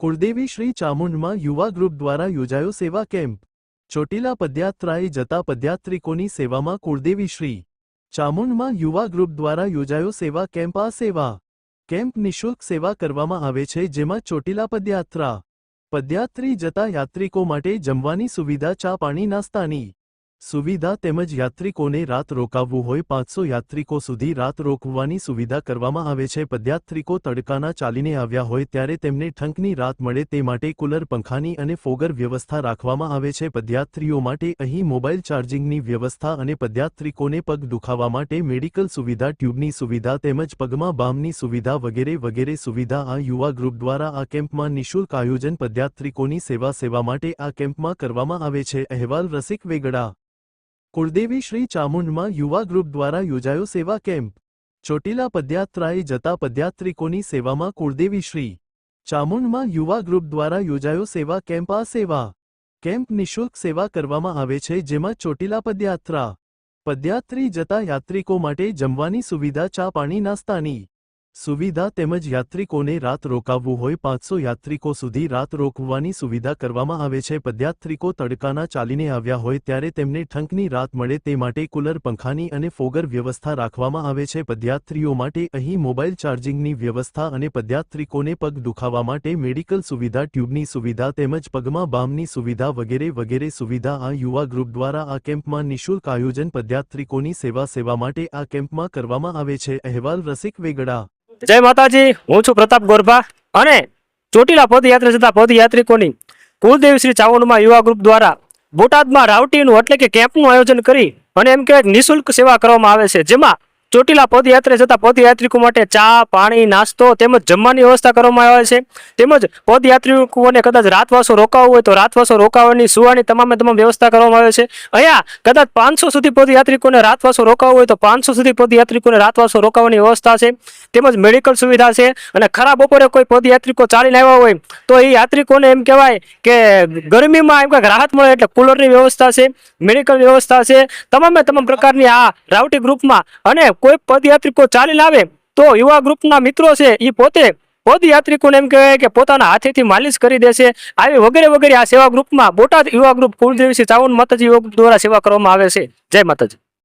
કુળદેવી શ્રી ચામુંડમાં યુવા ગ્રુપ દ્વારા યોજાયો સેવા કેમ્પ. ચોટીલા પદયાત્રાએ જતા પદયાત્રિકોની સેવામાં કુળદેવી શ્રી ચામુંડમાં યુવા ગ્રુપ દ્વારા યોજાયો સેવા કેમ્પ. આ સેવા કેમ્પ નિઃશુલ્ક સેવા કરવામાં આવે છે, જેમાં ચોટીલા પદયાત્રા, પદયાત્રી જતા યાત્રિકો માટે જમવાની સુવિધા, ચા પાણી, નાસ્તાની સુવિધા તેમજ યાત્રિકોને રાત રોકાવવું હોય પાંચસો યાત્રિકો સુધી રાત રોકવાની સુવિધા કરવામાં આવે છે. પદયાત્રિકો તડકાના ચાલીને આવ્યા હોય ત્યારે તેમને ઠંકની રાત મળે તે માટે કુલર પંખાની અને ફોગર વ્યવસ્થા રાખવામાં આવે છે. પદયાત્રીઓ માટે અહીં મોબાઈલ ચાર્જિંગની વ્યવસ્થા અને પદયાત્રિકોને પગ દુખાવા માટે મેડિકલ સુવિધા, ટ્યુબની સુવિધા તેમજ પગમાં બામની સુવિધા વગેરે વગેરે સુવિધા આ યુવા ગ્રુપ દ્વારા આ કેમ્પમાં નિઃશુલ્ક આયોજન પદયાત્રિકોની સેવા સેવા માટે આ કેમ્પમાં કરવામાં આવે છે. અહેવાલ રસિક વેગડા કુળદેવી શ્રી ચામુંડમાં યુવા ગ્રુપ દ્વારા યોજાયો સેવા કેમ્પ. ચોટીલા પદયાત્રાએ જતા પદયાત્રિકોની સેવામાં કુળદેવી શ્રી ચામુંડમાં યુવા ગ્રુપ દ્વારા યોજાયો સેવા કેમ્પ. આ સેવા કેમ્પ નિઃશુલ્ક સેવા કરવામાં આવે છે, જેમાં ચોટીલા પદયાત્રા, પદયાત્રી જતા યાત્રિકો માટે જમવાની સુવિધા, ચા પાણી, નાસ્તાની સુવિધા તેમજ યાત્રિકોને રાત રોકાવવું હોય પાંચસો યાત્રિકો સુધી રાત રોકવાની સુવિધા કરવામાં આવે છે. પદયાત્રિકો તડકાના ચાલીને આવ્યા હોય ત્યારે તેમને ઠંકની રાત મળે તે માટે કુલર, પંખાની અને ફોગર વ્યવસ્થા રાખવામાં આવે છે. પદયાત્રીઓ માટે અહીં મોબાઈલ ચાર્જિંગની વ્યવસ્થા અને પદયાત્રિકોને પગ દુખાવા માટે મેડિકલ સુવિધા, ટ્યુબની સુવિધા તેમજ પગમાં બામની સુવિધા વગેરે વગેરે સુવિધા આ યુવા ગ્રુપ દ્વારા આ કેમ્પમાં નિઃશુલ્ક આયોજન પદયાત્રિકોની સેવા સેવા માટે આ કેમ્પમાં કરવામાં આવે છે. અહેવાલ રસિક વેગડા જય માતાજી, હું છું પ્રતાપ ગોરભા અને ચોટીલા પદયાત્રા જતા પદયાત્રિકોની કુલદેવ શ્રી ચાવંડમાં યુવા ગ્રુપ દ્વારા બોટાદમાં રાવટીનું એટલે કે કેમ્પનું આયોજન કરી અને એમ કહેવાય નિઃશુલ્ક સેવા કરવામાં આવે છે. જેમાં ચોટીલા પદયાત્રે જતા પદયાત્રિકો માટે ચા, પાણી, નાસ્તો તેમજ જમવાની વ્યવસ્થા કરવામાં આવે છે. તેમજ પદયાત્રિકોને કદાચ રાતવાસો રોકાવવું હોય તો રાતવાસો રોકાવાની સુવાની તમામે તમામ વ્યવસ્થા કરવામાં આવે છે. અહીંયા કદાચ પાંચસો સુધી પદયાત્રિકોને રાતવાસો રોકાવવું હોય તો પાંચસો સુધી પદયાત્રિકોને રાતવાસો રોકાવાની વ્યવસ્થા છે. તેમજ મેડિકલ સુવિધા છે અને ખરા બપોરે કોઈ પદયાત્રિકો ચાલીને આવ્યા હોય તો એ યાત્રિકોને એમ કહેવાય કે ગરમીમાં એમ કંઈક રાહત મળે એટલે કુલરની વ્યવસ્થા છે, મેડિકલ વ્યવસ્થા છે. તમામે તમામ પ્રકારની આ રાવટી ગ્રુપમાં અને કોઈ પદયાત્રિકો ચાલીને આવે તો યુવા ગ્રુપના મિત્રો છે એ પોતે પદયાત્રિકોને એમ કહેવાય કે પોતાના હાથેથી માલિશ કરી દેશે. આવી વગેરે વગેરે આ સેવા ગ્રુપમાં બોટાદ યુવા ગ્રુપ કુલદેવીસી ચાવન માતાજી યુવા ગ્રુપ દ્વારા સેવા કરવામાં આવે છે. જય માતાજી.